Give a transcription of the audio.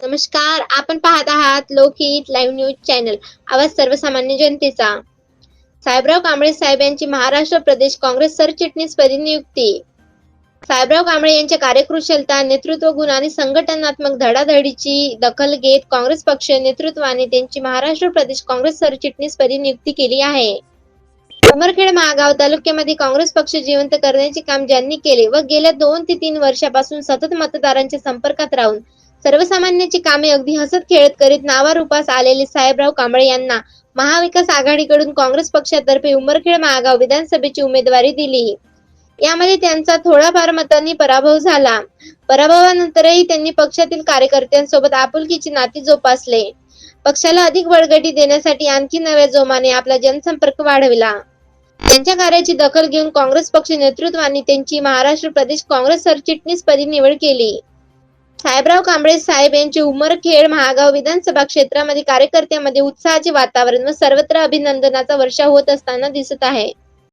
नमस्कार आपण पाहत आहात लोकहित लाईव्ह न्यूज चॅनल. आवाज सर्वसामान्य जनतेचा. साहेबराव कांबळे साहेब यांची महाराष्ट्र प्रदेश काँग्रेस सरचिटणीसपदी नियुक्ती साहेबराव कांबळे यांच्या कार्यकुशलता नेतृत्व गुण आणि संघटनात्मक धडाधडीची दखल घेत काँग्रेस पक्ष नेतृत्वाने त्यांची महाराष्ट्र प्रदेश काँग्रेस सरचिटणीसपदी नियुक्ती केली आहे. उमरखेड महागाव तालुक्यामध्ये काँग्रेस पक्ष जिवंत करण्याचे काम ज्यांनी केले व गेल्या दोन ते तीन वर्षापासून सतत मतदारांच्या संपर्कात राहून सर्वसामान्यांची कामे अगदी हसत खेळत करीत नावारूपास आलेले साहेबराव कांबळे यांना महाविकास आघाडीकडून काँग्रेस पक्षातर्फे उमरखेड महागाव विधानसभेची उमेदवारी दिली यामध्ये त्यांचा थोडाफार मतांनी पराभव झाला. पराभवानंतरही त्यांनी पक्षातील कार्यकर्त्यांसोबत आपुलकीची नाती जोपासले. पक्षाला अधिक बळगटी देण्यासाठी आणखी नव्या जोमाने आपला जनसंपर्क वाढविला. त्यांच्या कार्याची दखल घेऊन काँग्रेस पक्ष नेतृत्वाने त्यांची महाराष्ट्र प्रदेश काँग्रेस सरचिटणीसपदी निवड केली. साहेबराव कांबळे साहेब यांचे उमरखेड महागाव विधानसभा क्षेत्रामध्ये कार्यकर्त्यांमध्ये उत्साहाचे वातावरण व सर्वत्र अभिनंदनाचा वर्षा होत असताना दिसत आहे.